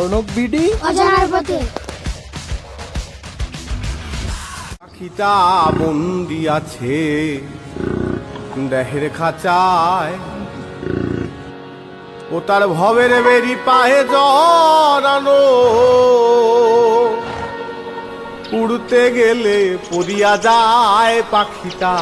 স্বর্ণক BD. অজানার পথে। পাখিটা বন্দি আছে দেহের খাঁচায়। ও তার ভবের বেরি পায়ে জড়ানো। উড়তে গেলে পড়িয়া যায় পাখিটা।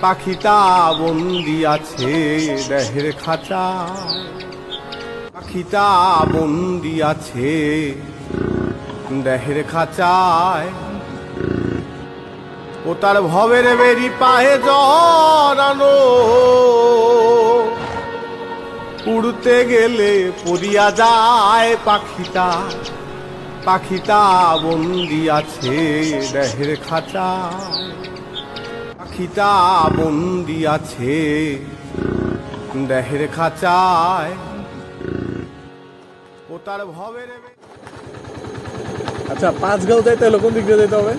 পাখিটা বন্দি আছে দেহের খাঁচায়। পাখিটা বন্দি আছে দেহের খাঁচায়। ও তার ভবের বেরি পায়ে জড়ানো। উড়তে গেলে পড়িয়া যায় পাখিটা। পাখিটা বন্দি আছে দেহের খাঁচা পাখিটা বন্দি আছে দেহের খাঁচায়। তার ভবের আচ্ছা পাঁচগাঁও যাইতে হলে কোন দিক দিয়ে যেতে হবে?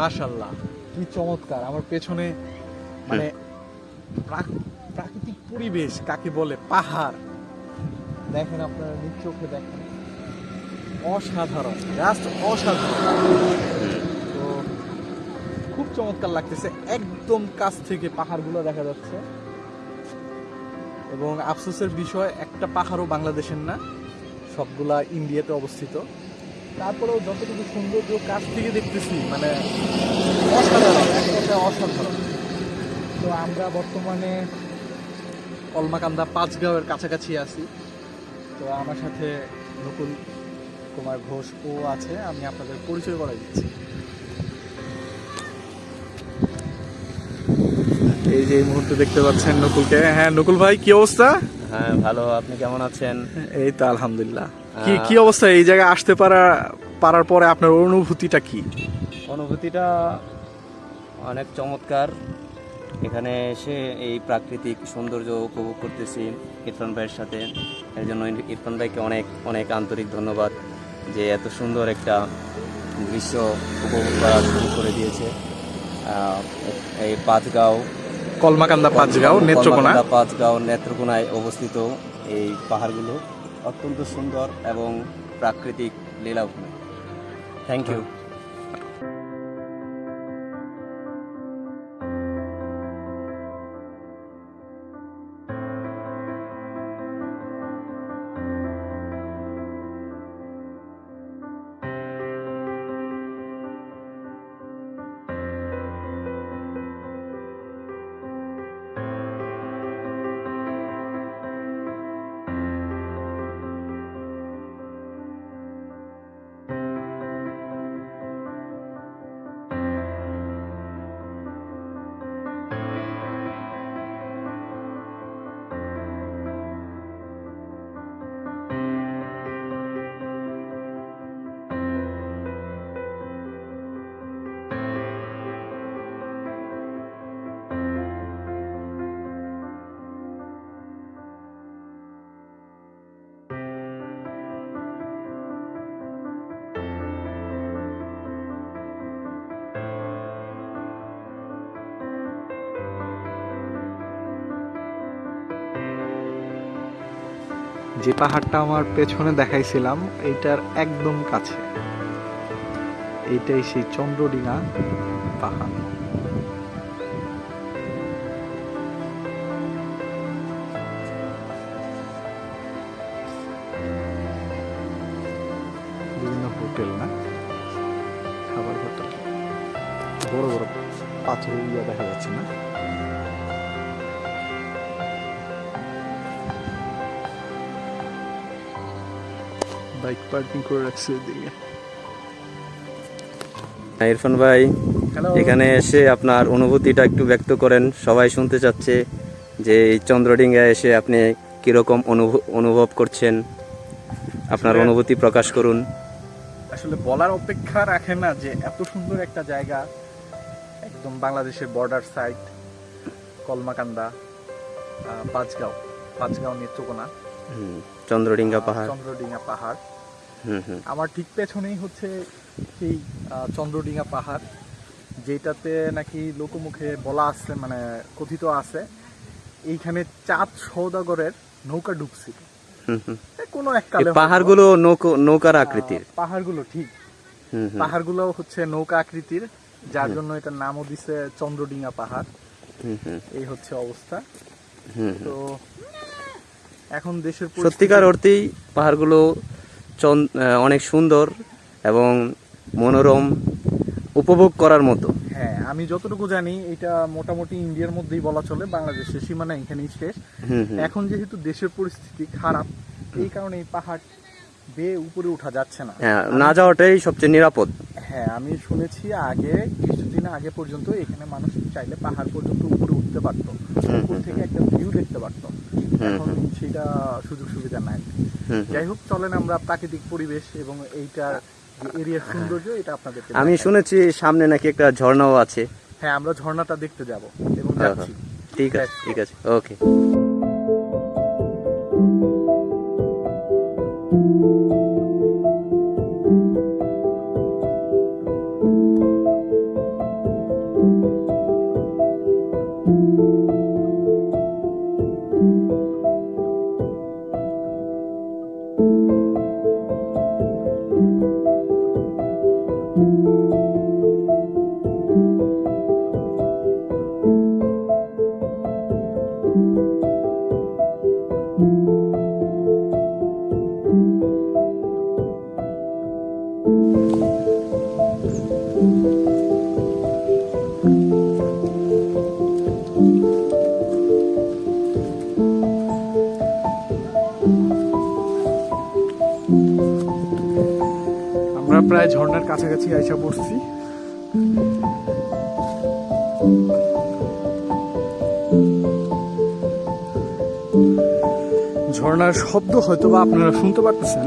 মাশাল্লাহ কি চমৎকার। আমার পেছনে মানে প্রাক- প্রাকৃতিক পরিবেশ কাকে বলে? পাহাড়। দেখেন আপনারা, নিজ চোখে দেখেন। অসাধারণ। জাস্ট অসাধারণ। তো খুব চমৎকার লাগতেছে। একদম কাছ থেকে পাহাড়গুলো দেখা যাচ্ছে। এবং আফসোসের বিষয়, একটা পাহাড়ও বাংলাদেশের না। সবগুলা ইন্ডিয়াতে অবস্থিত। তারপরেও যতটুকু সৌন্দর্য কাছ থেকে দেখতেছি মানে অসাধারণ তো আমরা বর্তমানে কলমাকান্দা পাঁচগাঁওয়ের কাছাকাছি আছি। তো আমার সাথে নকুল কুমার ঘোষ ও আছে আমি আপনাদের পরিচয় করাই দিচ্ছি। এই যে এই মুহূর্তে দেখতে পাচ্ছেন নকুলকে। হ্যাঁ নকুল ভাই কি অবস্থা? হ্যাঁ ভালো। আপনি কেমন আছেন? এই তো আলহামদুলিল্লাহ। কি কি অবস্থা? এই জায়গায় আসতে পারা পারার পরে আপনার অনুভূতিটা কি? অনুভূতিটা অনেক চমৎকার। এখানে এসে এই প্রাকৃতিক সৌন্দর্য উপভোগ করতেছি ইরফান ভাইয়ের সাথে। এর জন্য ইরফান ভাইকে অনেক অনেক আন্তরিক ধন্যবাদ যে এত সুন্দর একটা দৃশ্য উপভোগ করা শুরু করে দিয়েছে। এই পাঁচগাঁও। কলমাকান্দা পাঁচগাঁও নেত্রকোনা। পাঁচগাঁও নেত্রকোনায় অবস্থিত এই পাহাড়গুলো। অত্যন্ত সুন্দর এবং প্রাকৃতিক লীলাভূমি। থ্যাংক ইউ যে পাহাড়টা আমার পেছনে দেখাইছিলাম, এইটার একদম কাছে। এইটাই সেই চন্দ্রডিঙা পাহাড়। বিভিন্ন হোটেল না? খাবার হোটেল। বড় বড় পাথরের ইয়া দেখা যাচ্ছে না? বাইক পার্কিং করে রাখছে এদিকে। হ্যাঁ, ইরফান ভাই এখানে এসে আপনার অনুভূতিটা একটু ব্যক্ত করেন। সবাই শুনতে চাচ্ছে যে এই চন্দ্রডিঙ্গা এসে আপনি কীরকম অনুভব অনুভব করছেন? আপনার অনুভূতি প্রকাশ করুন। আসলে বলার অপেক্ষা রাখে না যে এত সুন্দর একটা জায়গা একদম বাংলাদেশের বর্ডার সাইড কলমাকান্দা পাঁচগাঁও পাঁচগাঁও নেত্রকোনা। চন্দ্রডিঙ্গা পাহাড়। চন্দ্রডিঙ্গা পাহাড়। আমার ঠিক পেছনেই হচ্ছে সেই আহ, চন্দ্রডিঙা পাহাড় যেটাতে নাকি লোকমুখে বলা আছে মানে কথিত আছে এইখানে চাঁদ সৌদাগরের নৌকা ডুবছিল। কোনো এক কালে পাহাড়গুলো নৌকো নৌকার আকৃতির। পাহাড়গুলো ঠিক। পাহাড়গুলো হচ্ছে নৌকা আকৃতির যার জন্য এটার নামও দিছে চন্দ্রডিঙা পাহাড়। এই হচ্ছে অবস্থা। তো এখন দেশের সত্যিকার অর্থেই পাহাড়গুলো অনেক সুন্দর এবং মনোরম উপভোগ করার মতো। হ্যাঁ আমি যতটুকু জানি এটা মোটামুটি ইন্ডিয়ার মধ্যেই বলা চলে বাংলাদেশের সীমানা এখানেই শেষ। এখন যেহেতু দেশের পরিস্থিতি খারাপ এই কারণে এই পাহাড় বেয়ে উপরে উঠা যাচ্ছে না। হ্যাঁ না যাওয়াটাই সবচেয়ে নিরাপদ। হ্যাঁ আমি শুনেছি আগে কিছুদিন আগে পর্যন্ত এখানে মানুষ চাইলে পাহাড় পর্যন্ত উপরে উঠতে পারত। উপর থেকে একটা ভিউ দেখতে পারত। এখন সেটা সুযোগ সুবিধা নাই। যাই হোক চলেন আমরা প্রাকৃতিক পরিবেশ এবং এইটার এরিয়ার সৌন্দর্য এটা আপনাদের আমি শুনেছি সামনে নাকি একটা ঝর্ণাও আছে। হ্যাঁ আমরা ঝর্ণাটা দেখতে যাব এবং হ্যাঁ, যাচ্ছি। ঠিক আছে ঠিক আছে। ওকে আমরা কাছাকাছি আইসা পড়ছি ঝর্ণার শব্দ হয়তো বা আপনারা শুনতে পারতেছেন।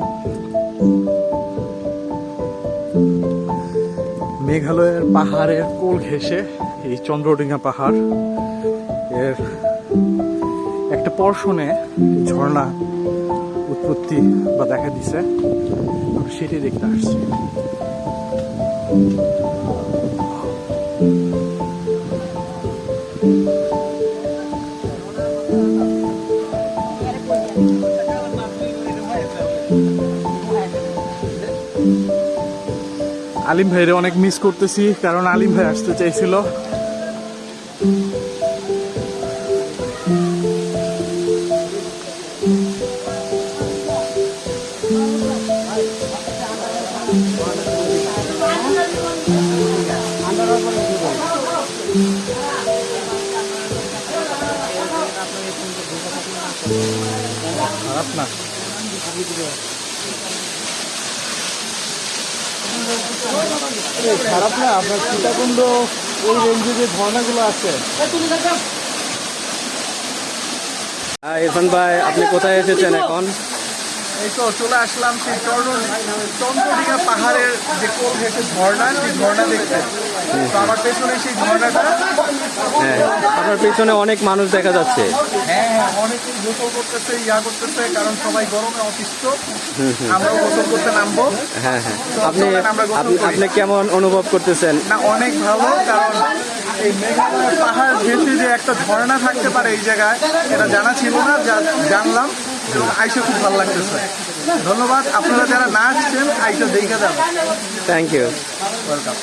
মেঘালয়ের পাহাড়ের কোল ঘেঁষে এই চন্দ্রডিঙা পাহাড়, এর একটা পর্ষণে ঝর্ণা উৎপত্তি বা দেখা দিছে। সেটাই দেখতে আসছি। আলিম ভাইরে অনেক মিস করতেছি কারণ আলিম ভাই আসতে চাইছিল। খারাপ না খারাপ না আপনার সীতাকুণ্ড ওই রেঞ্জে যে ঝর্ণাগুলো আছে। ইরফান ভাই আপনি কোথায় এসেছেন এখন? এই তো চলে আসলাম সেই চন্দ্র চন্দ্রডিঘা পাহাড়ের যে কোল ঘেসে ঝর্ণা সেই ঝর্ণা দেখতে। তো আমার পেছনে সেই ঝর্ণাটা। হ্যাঁ আপনার পিছনে অনেক মানুষ দেখা যাচ্ছে। হ্যাঁ হ্যাঁ অনেকেই গোসল করতেছে ইয়া করতেছে কারণ সবাই গরমে অতিষ্ঠ। আমরাও গোসল করতে নামবো। হ্যাঁ হ্যাঁ। আপনি আপনি- কেমন অনুভব করতেছেন? না অনেক ভালো কারণ এই মেঘালয়ের পাহাড় ঘেঁষে যে একটা ঝর্ণা থাকতে পারে এই জায়গায় এটা জানা ছিল না যা জানলাম। আইসা খুব ভালো লাগতেছে। ধন্যবাদ আপনারা যারা না আসছেন আইসা দেখে যান থ্যাংক ইউ ওয়েলকাম